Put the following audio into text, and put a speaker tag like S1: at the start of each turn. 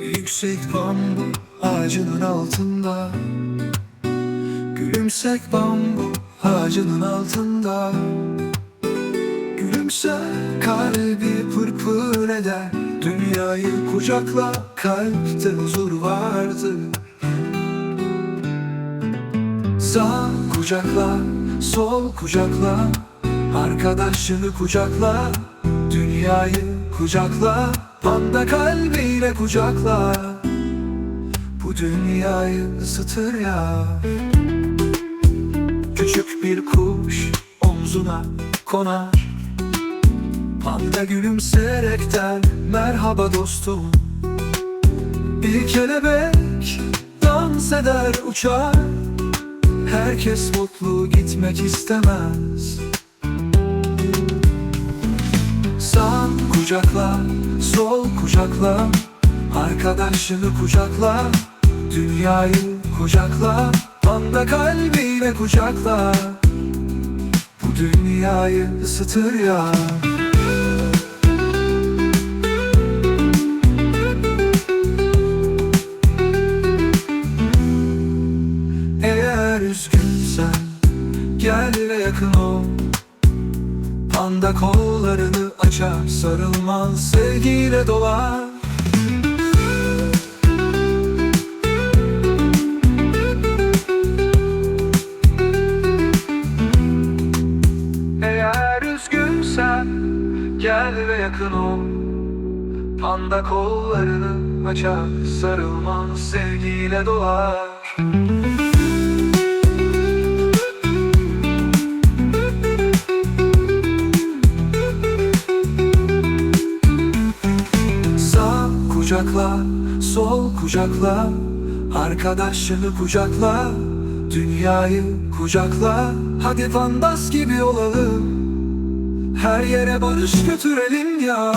S1: Yüksek bambu ağacının altında. Gülümsek bambu ağacının altında. Gülümse kalbi pırpır eder. Dünyayı kucakla kalpte huzur vardır. Sağ kucakla, sol kucakla Arkadaşını kucakla Dünyayı kucakla Panda kalbiyle kucakla. Bu dünyayı ısıtır ya. Küçük bir kuş omzuna konar. Panda gülümseyerek der Merhaba dostum. Bir kelebek dans eder uçar Herkes mutlu gitmek istemez. Sağ kucakla, sol kucakla Arkadaşını kucakla Dünyayı kucakla Panda kalbiyle kucakla. Bu dünyayı ısıtır ya Gel ve yakın ol. Panda kollarını açar Sarılmaz sevgiyle dolar. Eğer üzgünsen Gel ve yakın ol. Panda kollarını açar Sarılmaz sevgiyle dolar kucakla, sol kucakla Arkadaşını kucakla Dünyayı kucakla. Hadi fandas gibi olalım Her yere barış götürelim ya